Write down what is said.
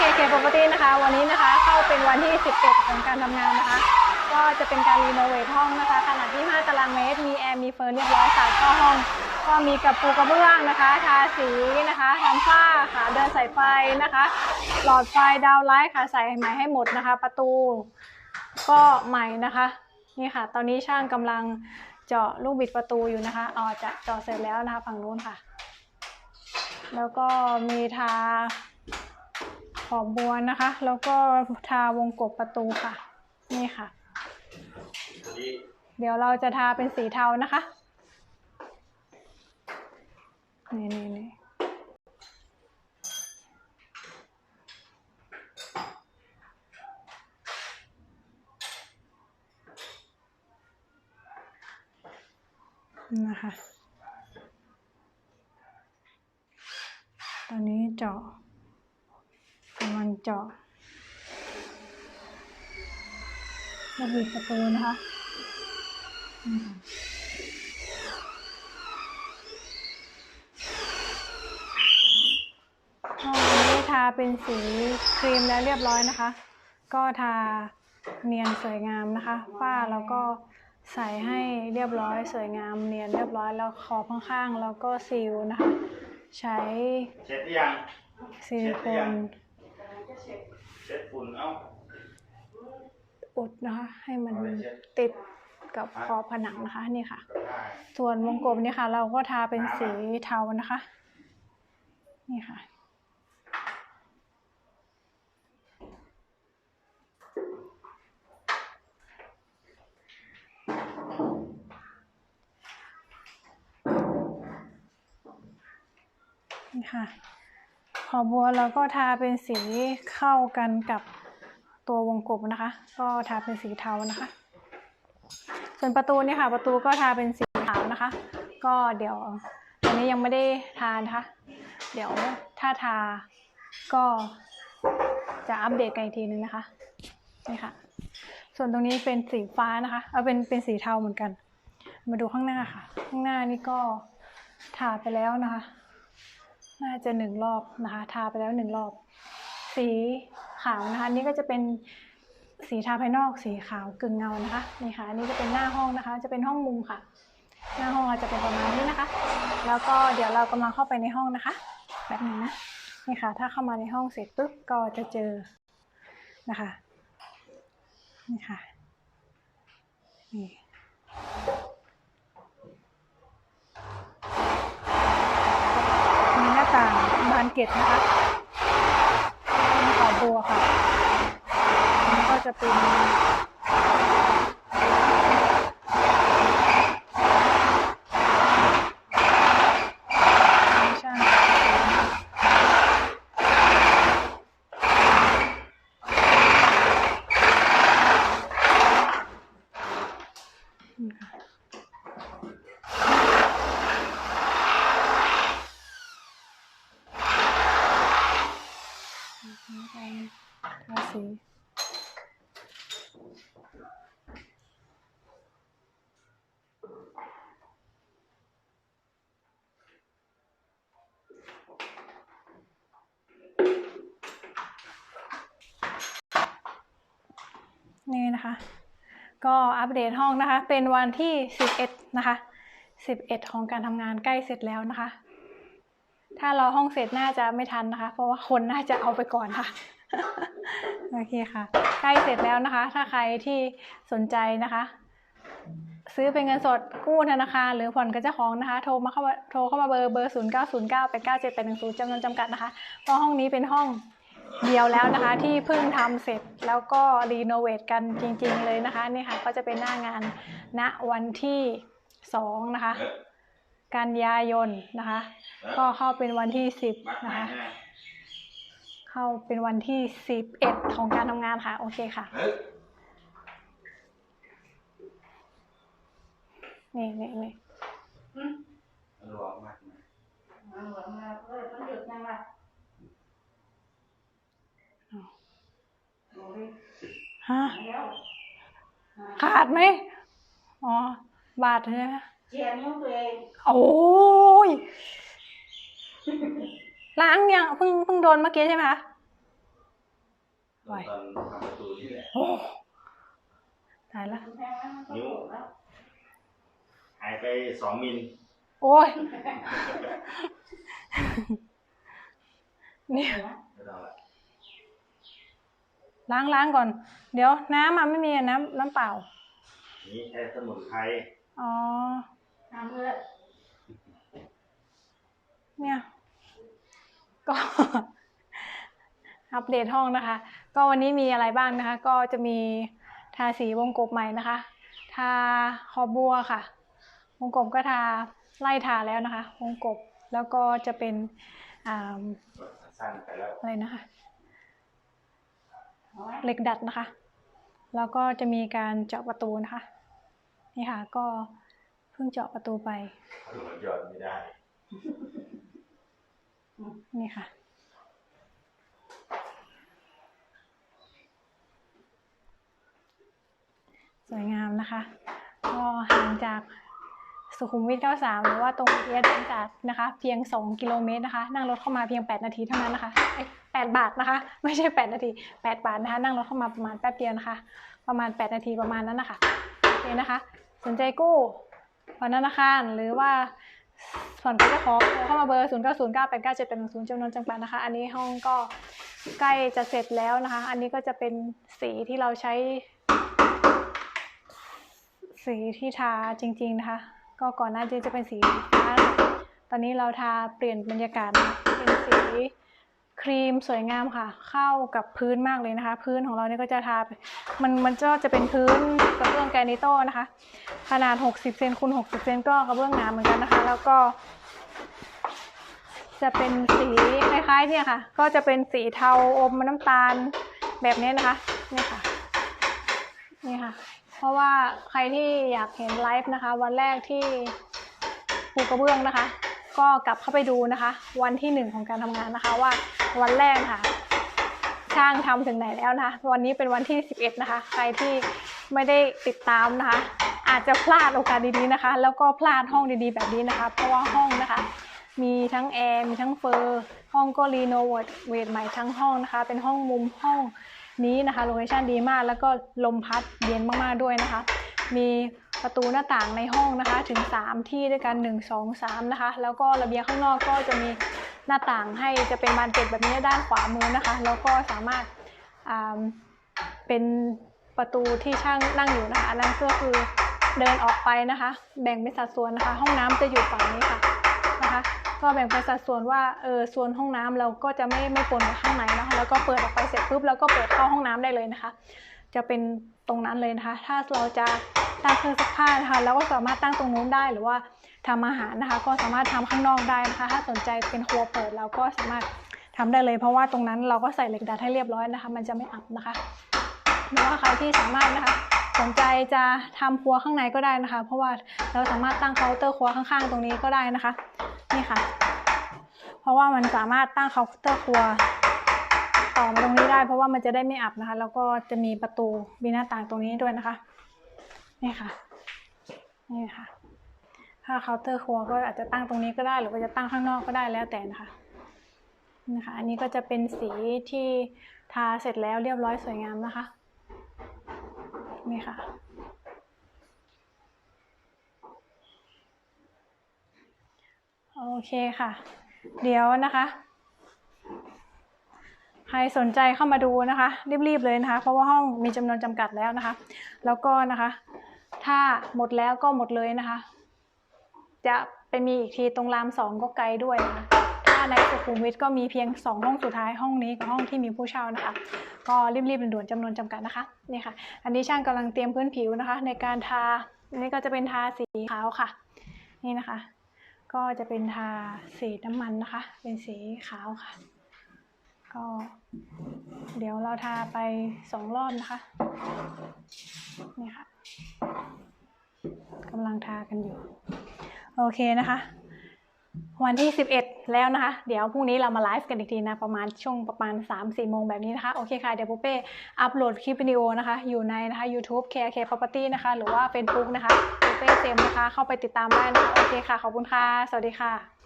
KK Property นะคะ วันนี้นะคะเข้าเป็นวันที่ 11 ของการทำงานนะคะ ก็จะเป็นการรีโนเวทห้องนะคะ ขนาดที่ 5 ตารางเมตร มีแอร์ มีเฟิร์นเรียบร้อยค่ะก็ห้อง ก็มีกับปูกระเบื้องนะคะ ทาสีนะคะทำฝ้าค่ะเดินสายไฟนะคะ หลอดไฟดาวไลท์ค่ะใส่ใหม่ให้หมดนะคะ ประตูก็ใหม่นะคะ นี่ค่ะ ตอนนี้ช่างกำลังเจาะลูกบิดประตูอยู่นะคะอ๋อจะเจาะเสร็จแล้วนะคะฝั่งนู้นค่ะ แล้วก็มีทา ขอบบัวนะคะ แล้วก็ทาวงกบประตูค่ะ นี่ค่ะ เดี๋ยวเราจะทาเป็นสีเทานะคะ นี่นี่นี่นะคะ ตอนนี้เจาะ จาะระเบียประตูนะคะนี่ค่ะห้องนี้ทาเป็นสีครีมแล้วเรียบร้อยนะคะ ก็ทาเนียนสวยงามนะคะ ฝ้าแล้วก็ใส่ให้เรียบร้อยสวยงามเนียนเรียบร้อยแล้วขอบข้างๆ แล้วก็ซีลนะคะ ใช้เช็ดหรือยังซิลิโคน เช็ดฝุ่นเอ้าอุดนะคะให้มันติดกับขอบผนังนะคะนี่ค่ะก็ได้ส่วนวงกลมเนี่ยค่ะ เราก็ทาเป็นสีเทานะคะ นี่ค่ะนี่ค่ะ ขอบัวเราก็ทาเป็นสีเข้ากันกับตัววงกลมนะคะ ก็ทาเป็นสีเทานะคะ ส่วนประตูเนี่ยค่ะ ประตูก็ทาเป็นสีขาวนะคะ ก็เดี๋ยวตอนนี้ยังไม่ได้ทานะคะ เดี๋ยวถ้าทาก็จะอัปเดตกันอีกทีนึงนะคะนี่ค่ะ ส่วนตรงนี้เป็นสีฟ้านะคะ เอาเป็นเป็นสีเทาเหมือนกัน มาดูข้างหน้าค่ะ ข้างหน้านี่ก็ทาไปแล้วนะคะ น่าจะหนึ่งรอบนะคะทาไปแล้วหนึ่งรอบ สีขาวนะคะนี่ก็จะเป็นสีทาภายนอกสีขาวกึ่งเงานะคะนี่ค่ะอันนี่จะเป็นหน้าห้องนะคะ จะเป็นห้องมุมค่ะ หน้าห้องเราจะเป็นประมาณนี้นะคะ แล้วก็เดี๋ยวเรากำลังเข้าไปในห้องนะคะแบบนึงนะนี่ค่ะ ถ้าเข้ามาในห้องเสร็จปุ๊บก็จะเจอนะคะนี่ค่ะนี่มีหน้าต่างบานเก็ตนะคะมีขอบบัวค่ะอันนี้ก็จะเป็น ไม่ใช่นี่ค่ะนี่เป็นทาสี นี่นะคะ ก็อัปเดตห้องนะคะ เป็นวันที่ 11 นะคะ 11 ของการทำงานใกล้เสร็จแล้วนะคะ ถ้ารอห้องเสร็จน่าจะไม่ทันนะคะ เพราะว่าคนน่าจะเอาไปก่อนค่ะ โอเคค่ะ ใกล้เสร็จแล้วนะคะ ถ้าใครที่สนใจนะคะ ซื้อเป็นเงินสดกู้ธนาคารหรือผ่อนกับเจ้าของนะคะ โทรมาเข้ามาโทรเข้ามาเบอร์เบอร์0 9 0 9 8 9 7 8 1 0จำนวนจำกัดนะคะ เพราะห้องนี้เป็นห้องเดียวแล้วนะคะที่เพิ่งทำเสร็จแล้วก็รีโนเวทกันจริง ๆ เลยนะคะนี่ค่ะก็จะเป็นหน้างานณวันที่2นะคะ กันยายนนะคะ ก็เข้าเป็นวันที่10นะคะ เข้าเป็นวันที่11ของการทำงานค่ะ โอเคค่ะ นี่นี่นี่หลวมมากนะฮะขาดไหมอ๋อ บาดใช่ไหมเจียนิ้วตัวเองโอ้ยล้างยังเพิ่งเพิ่งโดนเมื่อกี้ใช่ไหมคะ ไหวตอนทำประตูนี่แหละโอ้ตายละนิ้วหายไปสองมิลโอ้ยเนี่ยไม่ต้องละล้างล้างก่อน เดี๋ยวน้ำมันไม่มีอะน้ำน้ำเปล่า นี่แค่สมุนไพรอ๋อ น้ำเลือดเนี่ย ก็ อัปเดตห้องนะคะ ก็วันนี้มีอะไรบ้างนะคะ ก็จะมีทาสีวงกบใหม่นะคะ ทาขอบบัวค่ะ วงกบก็ทาไล่ทาแล้วนะคะ วงกบแล้วก็จะเป็นอ่าสั้นไปแล้วอะไรนะคะเหล็กดัดนะคะ แล้วก็จะมีการเจาะประตูนะคะ นี่ค่ะก็เพิ่งเจาะประตูไปหัวยอดไม่ได้ นี่ค่ะ สวยงามนะคะก็ห่างจากสุขุมวิท 93 หรือว่าตรงเอียดจากนะคะ เพียง 2 กิโลเมตรนะคะ นั่งรถเข้ามาเพียง 8 นาทีเท่านั้นนะคะ8บาทนะคะ ไม่ใช่ 8 นาที 8 บาทนะคะ นั่งรถเข้ามาประมาณแป๊บเดียวนะคะ ประมาณ 8 นาทีประมาณนั้นนะคะโอเคนะคะ สนใจกู้ผ่อนธนาคารหรือว่าผ่อนก็จะขอโทรเข้ามาเบอร์ 0 9 0 9 8 9 7 8 1 0จำนวนจำกัดนะคะ อันนี้ห้องก็ใกล้จะเสร็จแล้วนะคะ อันนี้ก็จะเป็นสีที่เราใช้ สีที่ทาจริงๆนะคะ ก็ก่อนหน้านี้จะเป็นสีฟ้า ตอนนี้เราทาเปลี่ยนบรรยากาศเป็นสีครีมสวยงามค่ะ เข้ากับพื้นมากเลยนะคะ พื้นของเราเนี่ยก็จะทา มันมันก็จะเป็นพื้นกระเบื้องแกรนิโต้นะคะ ขนาด 60เซนคูณ60เซนก็กระเบื้องหนาเหมือนกันนะคะ แล้วก็ จะเป็นสีคล้ายๆเนี่ยค่ะ ก็จะเป็นสีเทาอมน้ำตาลแบบนี้นะคะนี่ค่ะนี่ค่ะ เพราะว่าใครที่อยากเห็นไลฟ์นะคะ วันแรกที่ปูกระเบื้องนะคะ ก็กลับเข้าไปดูนะคะ วันที่หนึ่งของการทำงานนะคะว่าวันแรกค่ะ ช่างทำถึงไหนแล้วนะคะวันนี้เป็นวันที่ 11 นะคะ ใครที่ไม่ได้ติดตามนะคะ อาจจะพลาดโอกาสดีๆนะคะ แล้วก็พลาดห้องดีๆ แบบนี้นะคะ เพราะว่าห้องนะคะ มีทั้งแอร์มีทั้งเฟอร์ห้องก็รีโนวทเวทใหม่ทั้งห้องนะคะ เป็นห้องมุมห้อง นี้นะคะโลเคชันดีมากแล้วก็ลมพัดเย็นมากๆด้วยนะคะ มีประตูหน้าต่างในห้องนะคะ ถึง 3 ที่ด้วยกัน 1 2 3 นะคะ แล้วก็ระเบียงข้างนอกก็จะมีหน้าต่างให้จะเป็นบานเกล็ดแบบนี้ด้านขวามือนะคะ แล้วก็สามารถาเป็นประตูที่ช่างนั่งอยู่นะคะอันนั้นก็คือเดินออกไปนะคะ แบ่งเป็นสัดส่วนนะคะ ห้องน้ำจะอยู่ฝั่งนี้ค่ะ ก็แบ่งเป็นสัดส่วนว่าเออส่วนห้องน้ำเราก็จะไม่ไม่ปนกับข้างในนะคะแล้วก็เปิดออกไปเสร็จปุ๊บแล้วก็เปิดเข้าห้องน้ำได้เลยนะคะ จะเป็นตรงนั้นเลยนะคะ ถ้าเราจะตั้งเครื่องซักผ้านะคะเราก็สามารถตั้งตรงนู้นได้หรือว่าทำอาหารนะคะ ก็สามารถทำข้างนอกได้นะคะ ถ้าสนใจเป็นครัวเปิดเราก็สามารถทำได้เลย เพราะว่าตรงนั้นเราก็ใส่เหล็กดัดให้เรียบร้อยนะคะ มันจะไม่อับนะคะหรือว่าใครที่สามารถนะคะ สนใจจะทำครัวข้างในก็ได้นะคะ เพราะว่าเราสามารถตั้งเคาน์เตอร์ครัวข้างๆ ตรงนี้ก็ได้นะคะนี่ค่ะ เพราะว่ามันสามารถตั้งเคาน์เตอร์ครัวต่อมาตรงนี้ได้ เพราะว่ามันจะได้ไม่อับนะคะ แล้วก็จะมีประตูมีหน้าต่างตรงนี้ด้วยนะคะนี่ค่ะนี่ค่ะ ถ้าเคาน์เตอร์ครัวก็อาจจะตั้งตรงนี้ก็ได้ หรือว่าจะตั้งข้างนอกก็ได้แล้วแต่นะคะนี่ค่ะอันนี้ก็จะเป็นสีที่ทาเสร็จแล้วเรียบร้อยสวยงามนะคะ นี่ค่ะ โอเคค่ะ เดี๋ยวนะคะ ใครสนใจเข้ามาดูนะคะ รีบๆเลยนะคะ เพราะว่าห้องมีจำนวนจำกัดแล้วนะคะ แล้วก็นะคะ ถ้าหมดแล้วก็หมดเลยนะคะ จะไปมีอีกทีตรงรามสองก็ไกลด้วยนะคะาในสุขุมวิทก็มีเพียงสองห้องสุดท้ายห้องนี้กับห้องที่มีผู้เช่านะคะ ก็รีบๆด่วนๆจำนวนจำกัดนะคะนี่ค่ะ อันนี้ช่างกำลังเตรียมพื้นผิวนะคะ ในการทาอันนี้ก็จะเป็นทาสีขาวค่ะ นี่นะคะ ก็จะเป็นทาสีน้ำมันนะคะ เป็นสีขาวค่ะ ก็เดี๋ยวเราทาไปสองรอบนะคะนี่ค่ะกำลังทากันอยู่ โอเคนะคะ วันที่ 11 แล้วนะคะ เดี๋ยวพรุ่งนี้เรามาไลฟ์กันอีกทีนะ ประมาณช่วงประมาณ 3-4 โมงแบบนี้นะคะ โอเคค่ะ เดี๋ยวปุ๊เป้อัปโหลดคลิปวิดีโอนะคะ อยู่ในนะคะ YouTube KK Property นะคะ หรือว่า Facebook นะคะปุ๊เป้เซมนะคะ เข้าไปติดตามได้นะคะ โอเคค่ะ ขอบคุณค่ะ สวัสดีค่ะ